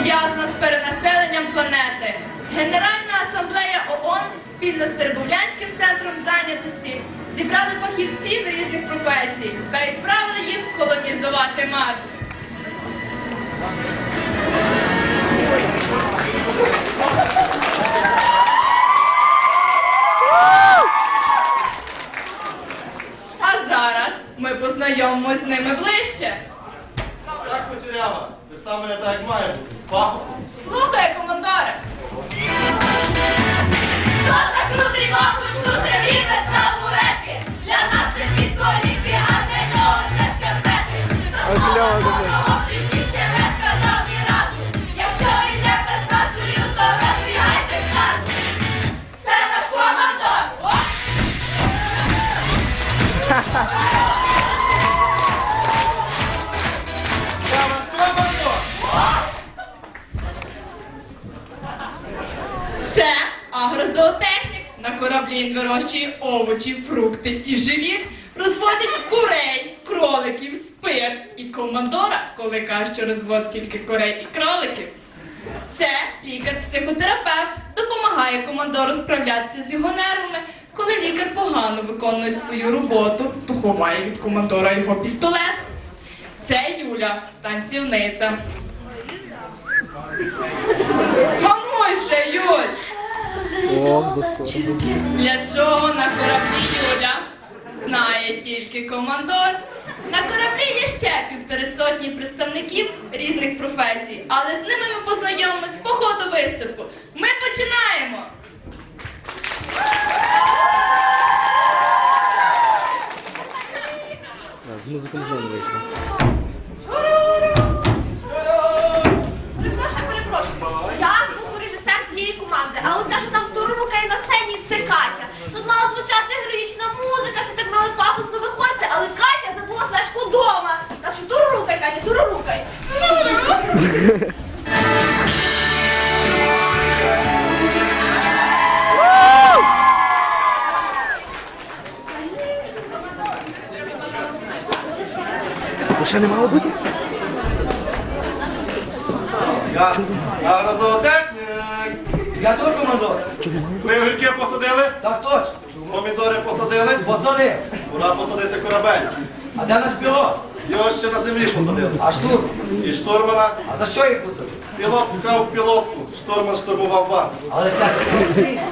пов'язана з перенаселенням планети. Генеральна асамблея ООН спільно з Тербовлянським центром зайнятості зібрали фахівців різних професій та відправили їх колонізувати Марс. А зараз ми познайомимось з ними ближче. Так, кучерява, ти сам мене так має. З Пафосом. Слухай, командоре. Хто за крутий лапуш, тут це віце вирощує овочі, фрукти і живіт, розводить курей, кроликів, спирт і командора, коли каже, що розводить тільки курей і кроликів. Це лікар-психотерапевт допомагає командору справлятися з його нервами. Коли лікар погано виконує свою роботу, то ховає від командора його пістолет. Це Юля, танцівниця. Гамуйся, Юль! Для чого на кораблі Юля? Знає тільки командор. На кораблі є ще півтори сотні представників різних професій, але з ними ми познайомимось по ходу виступу. Ми починаємо! Ще не мало бути? Я, я тут командор. Ви огірки посадили? Так точно. Помідори посадили? Посади. Пора посадити корабель. А де наш пілот? Його ще на землі посадили. А штурм? І штурмана. А за що їх посадив? Пілот вкрав пілотку. Штурман штурмував бар. Але це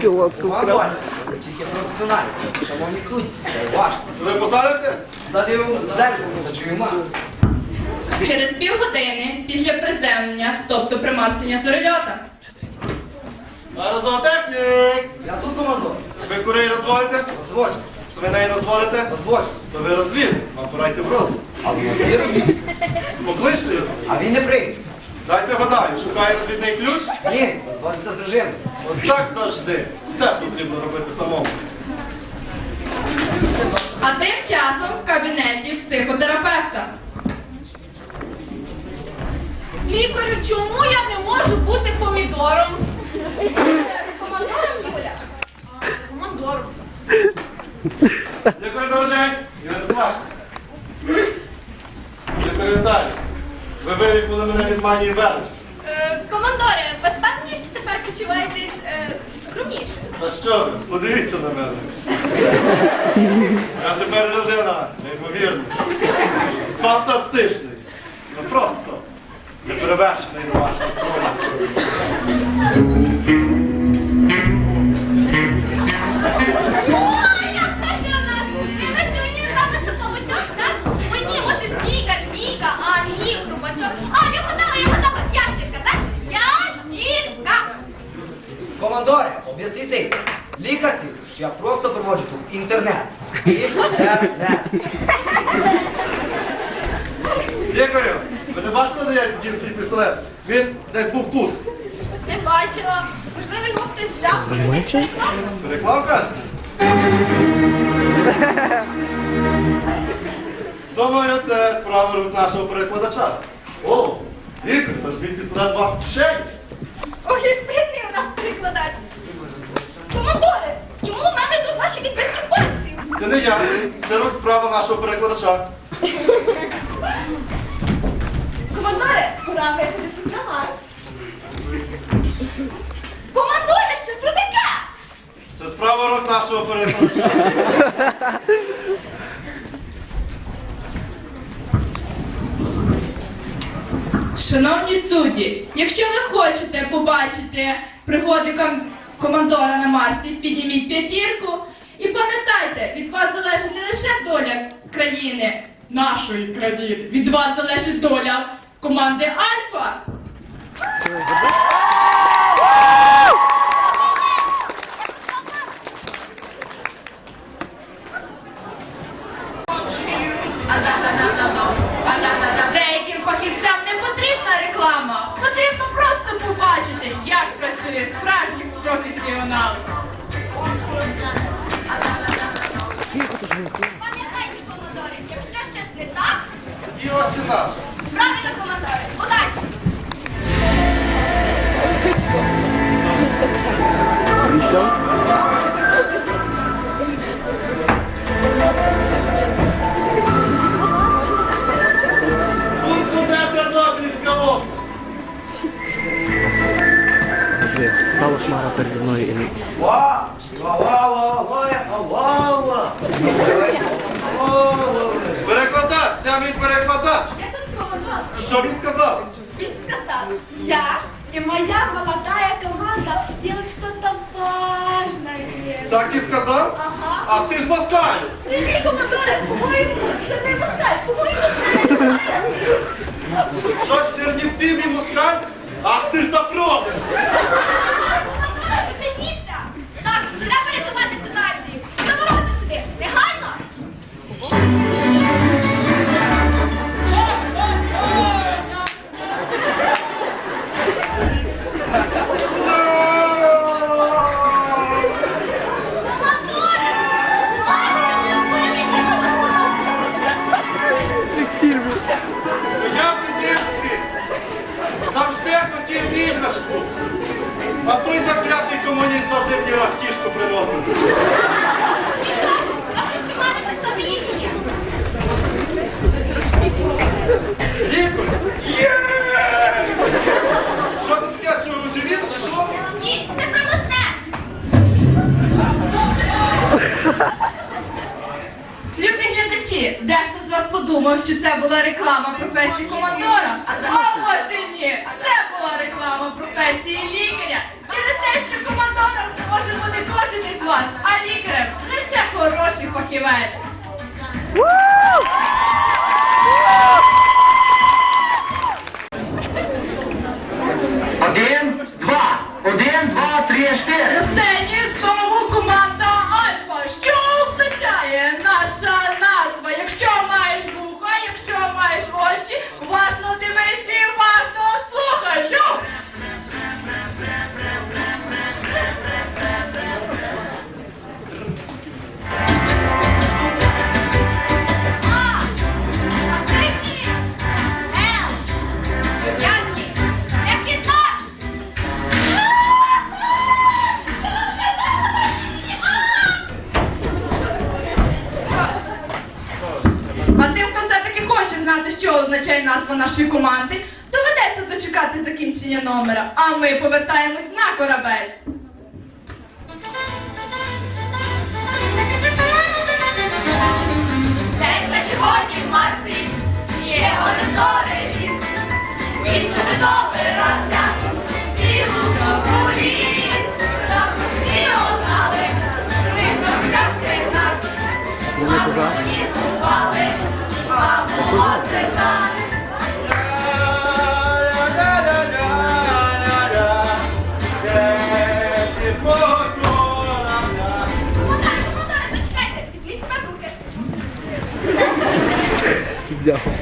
Пілотку вкрав. Тільки професіональні. Шановні судді, це важко. Ви посадите? Задивимо землю, зачуємо. Через півгодини після приземлення, тобто примарцення зорельота. Я. Я тут командор. Ви курей розводите? Дозволь. Свиней розводите? Дозволь. То ви розвід. Вам порайте в рот. А ви не? Покличте його. А він не прийде. Дайте гадаю, шукає розвідний ключ? Ні, з режиму. От так завжди. Все потрібно робити самому. А тим часом в кабінеті психотерапевта. Лікарю, чому я не можу бути помідором? Командором, Юля? Командором. Дякую, добрий день. Іван Плашко. Дякую, Віталій. Ви велич. Е, Командоре, що тепер почуваєтесь е, скромніше? Та що ви? Подивіться на мене. Я тепер людина, неймовірна. Фантастичний. Ну просто неперевершений на вашому крові. Командоре, об'ясніть лікарці, що я просто проводжу тут інтернет. Інтернет. Лікарю, ви не бачили, де я дів свій пістолет? Він десь був тут. Не бачила. Можливо, його хтось взяв. Переклав кажете? Думаю, це справа рук нашого перекладача. О, лікар, то ж він пістолет вам в кишені. Ой, спритний у нас перекладач. Командоре, чому в мене тут ваші відбитки пальців? Це не я, це рук справа нашого перекладача. Командоре, пора виходити тут на Марс. Командуре, що це таке? Це справа рук нашого перекладача. Шановні судді, якщо ви хочете побачити пригоди командора на Марсі, підніміть п'ятірку і пам'ятайте, від вас залежить не лише доля країни, нашої країни, від вас залежить доля команди Альфа. I oczy nasze. Prawie do komandora. Podajcie. Alles maar wat er nooit in. Це перекладач. Я тут командор. Що він сказав? Він сказав, я и моя молодая команда делать что-то важное. Так і сказав? Ага. А ти ж москаль. Ні, командоре, по-моєму, це не москаль, по-моєму, це не Що ж Чернівців і москаль? Ах ти ж запродив. подумав, що це була реклама професії командора. А от і ні, це була реклама професії лікаря. Через те, що командором може бути кожен із вас, а лікарем лише хороший фахівець. Що означає назва нашої команди, доведеться дочекати закінчення номера, а ми повертаємось на корабель. День на червоній є орендори ліс. Він буде добиратися, білу кавулі. Там всі ознали, ми зоркався нас. мамо,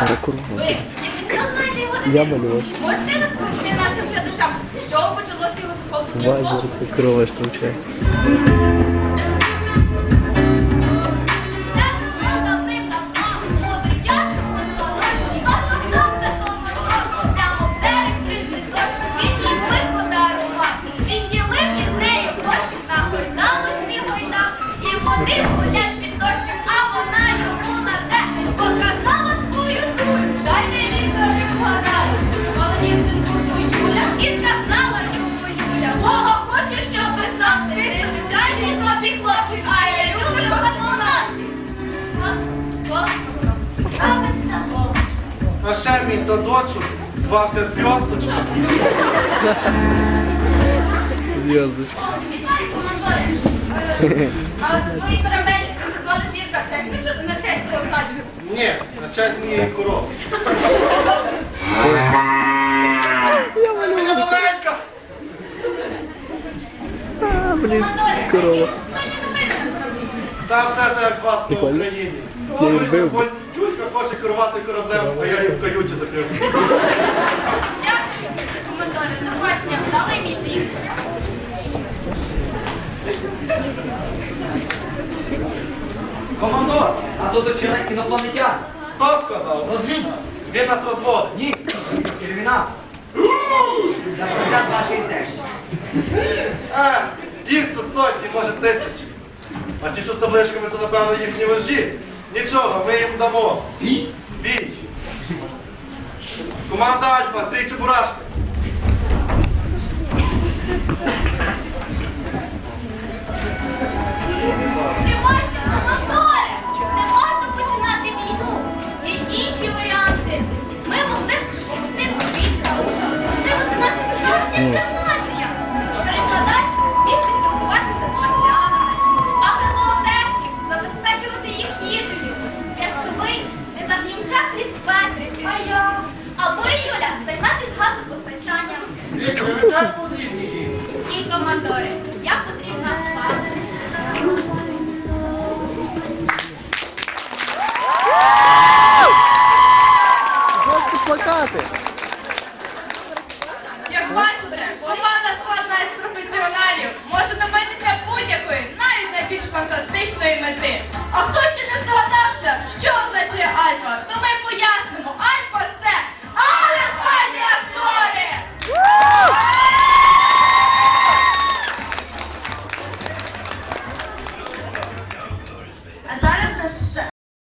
Вашого кругом. Я молюсь. можете розповісти нашим глядачам, з чого почалося його захоплення Вайбер, корова штучка. Ще мій садочок звався Зв'язочка. Зв'язочка. Вітаю, командоре. Е, А твої корабель звали зірка, теж пишуть на честь цього стадію. Ні, на честь моєї корови. Моя маленька! А, блін, Командоре, корова. мені не видно. Та все так як вас по Прикольно. Україні. Я її вбив. Хоче керувати кораблем, а я її в каюті закрив. Дякую, командоре, за бачення, вдалий місії. Командор, а тут вчора інопланетян. Хто сказав? Розвідник. Він нас розводить. Ні, кримінал. За прокат вашої тещі. А, їх тут сотні, може тисячі. А ті, що з табличками, то напевно їхні вожді. Нічого, ми їм дамо. Бій? Команда Альфа, стрій Чебурашки.